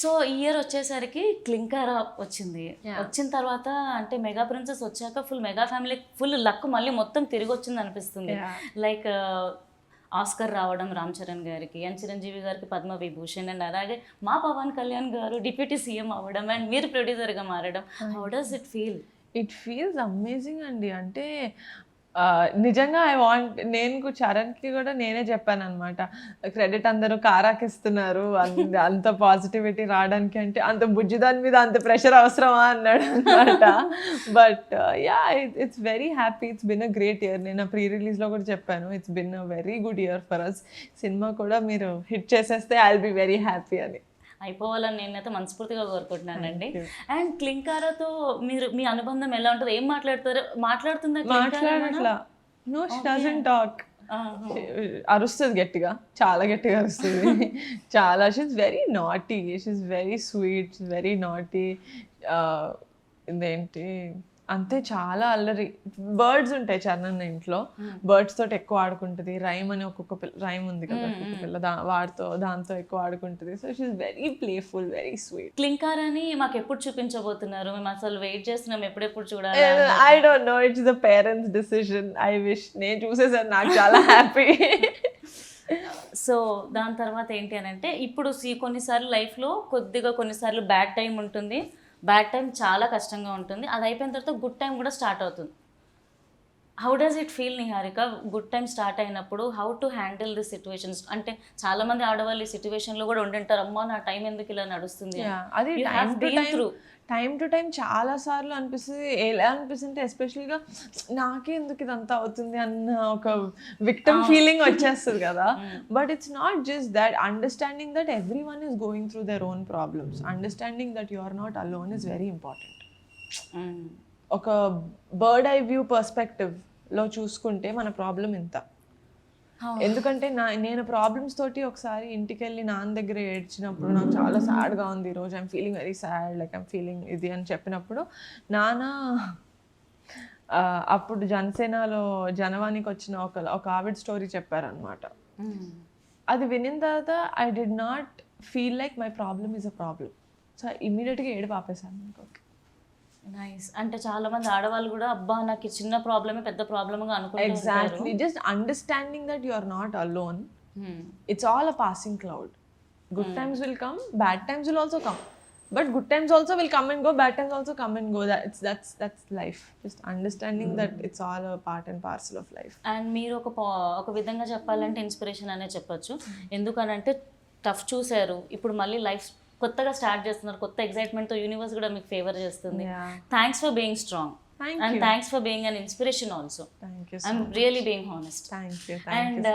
So ఈ year వచ్చేసరికి క్లింకారా వచ్చింది. వచ్చిన తర్వాత అంటే మెగా ప్రిన్సెస్ వచ్చాక full mega family full luck మళ్ళీ మొత్తం తిరిగి వచ్చింది అనిపిస్తుంది. లైక్ ఆస్కర్ రావడం రామ్ చరణ్ గారికి అండ్ చిరంజీవి గారికి పద్మ విభూషణ్ అండ్ అలాగే మా పవన్ కళ్యాణ్ గారు డిప్యూటీ సీఎం అవ్వడం అండ్ మీరు ప్రొడ్యూసర్గా మారడం. How does it feel it feels amazing అండి. అంటే నిజంగా ఐ వాంట్ నేను చరణ్కి కూడా నేనే చెప్పాను అనమాట క్రెడిట్ అందరూ కారాకిస్తున్నారు అంత- అంత పాజిటివిటీ రావడానికి అంటే అంత బుజ్జి దాని మీద అంత ప్రెషర్ అవసరమా అన్నాడు అనమాట but ya it's very happy it's been a great year నేను ప్రీ రిలీజ్లో కూడా చెప్పాను. It's been a very good year for us cinema కూడా మీరు హిట్ చేసేస్తే ఐ బి వెరీ హ్యాపీ అని. అయిపోవాలని నేనైతే మనస్ఫూర్తిగా కోరుకుంటున్నానండి. అండ్ క్లింకారాతో మీరు మీ అనుబంధం ఎలా ఉంటుంది? ఏం మాట్లాడతారు? మాట్లాడుతుందా? మాట్లాడట్లా. నో షీ టాక్ ఆహా. అరుస్తుంది గట్టిగా. చాలా గట్టిగా అరుస్తుంది. చాలా. She's very naughty she's very sweet very naughty ఇదేంటి? అంతే చాలా అల్లరి. బర్డ్స్ ఉంటాయి చరణ్ ఇంట్లో. బర్డ్స్ తోటి ఎక్కువ ఆడుకుంటుంది. రైమ్ అని ఒక్కొక్క పిల్ల రైమ్ ఉంది కదా ఒక్కొక్క పిల్ల దా వాడితో దాంతో ఎక్కువ ఆడుకుంటుంది. So she's very playful very sweet క్లింకారాని మాకు ఎప్పుడు చూపించబోతున్నారు? మేము అసలు వెయిట్ చేస్తున్నాం. ఎప్పుడెప్పుడు చూడాలి I don't know it's the parents decision I wish నేను చూసేసాను. నాకు చాలా హ్యాపీ సో దాని తర్వాత ఏంటి అని అంటే ఇప్పుడు సి- కొన్నిసార్లు లైఫ్లో కొద్దిగా కొన్నిసార్లు బ్యాడ్ టైం ఉంటుంది. బ్యాడ్ టైం చాలా కష్టంగా ఉంటుంది. అది అయిపోయిన తర్వాత గుడ్ టైం కూడా స్టార్ట్ అవుతుంది. How does it feel Niharika good time start అయినప్పుడు how to handle the situations అంటే చాలా మంది ఆడవాళ్ళు ఈ సిచ్యువేషన్లో కూడా ఉండింటారు అమ్మా నా టైం ఎందుకు ఇలా నడుస్తుంది? అది టైం టు టైం చాలా సార్లు అనిపిస్తుంది. ఎలా అనిపిస్తుంది ఎస్పెషల్గా నాకే ఎందుకు ఇదంతా అవుతుంది? అన్న ఒక విక్టమ్ ఫీలింగ్ వచ్చేస్తుంది కదా. But it's not just that understanding that everyone is going through their own problems understanding that you are not alone is very important. ఒక బర్డ్ ఐ వ్యూ పర్స్పెక్టివ్లో చూసుకుంటే మన ప్రాబ్లం ఇంత. ఎందుకంటే నా నేను ప్రాబ్లమ్స్ తోటి ఒకసారి ఇంటికి వెళ్ళి నాన్న దగ్గర ఏడ్చినప్పుడు నాకు చాలా సాడ్గా ఉంది ఈరోజు I'm feeling very sad like I'm feeling ఇది అని చెప్పినప్పుడు నాన్న అప్పుడు జనసేనలో జనవానికి వచ్చిన ఒక ఒక ఆవిడ స్టోరీ చెప్పారనమాట. అది వినిన తర్వాత I did not feel like my problem is a problem so ఇమ్మీడియట్గా ఏడు పాపేశాను. నాకు నైస్ అంటే చాలా మంది ఆడవాళ్ళు కూడా అబ్బా నాకు చిన్న ప్రాబ్లమే పెద్ద ప్రాబ్లమ్గా అనుకుంటారు exactly just understanding that you are not alone it's all a passing cloud good times will come bad times will also come but good times also will come and go bad times also come and go that's that's that's life just understanding that it's all part and parcel of life and మీరు ఒక ఒక విధంగా చెప్పాలంటే inspiration అనే చెప్పొచ్చు. ఎందుకని tough చూసారు ఇప్పుడు మళ్ళీ లైఫ్ కొత్తగా స్టార్ట్ చేస్తున్నారు కొత్త ఎక్సైట్మెంట్తో యూనివర్స్ కూడా మీకు ఫేవర్ చేస్తుంది. Thanks for being strong and. Thanks for being an inspiration also I'm really being honest. And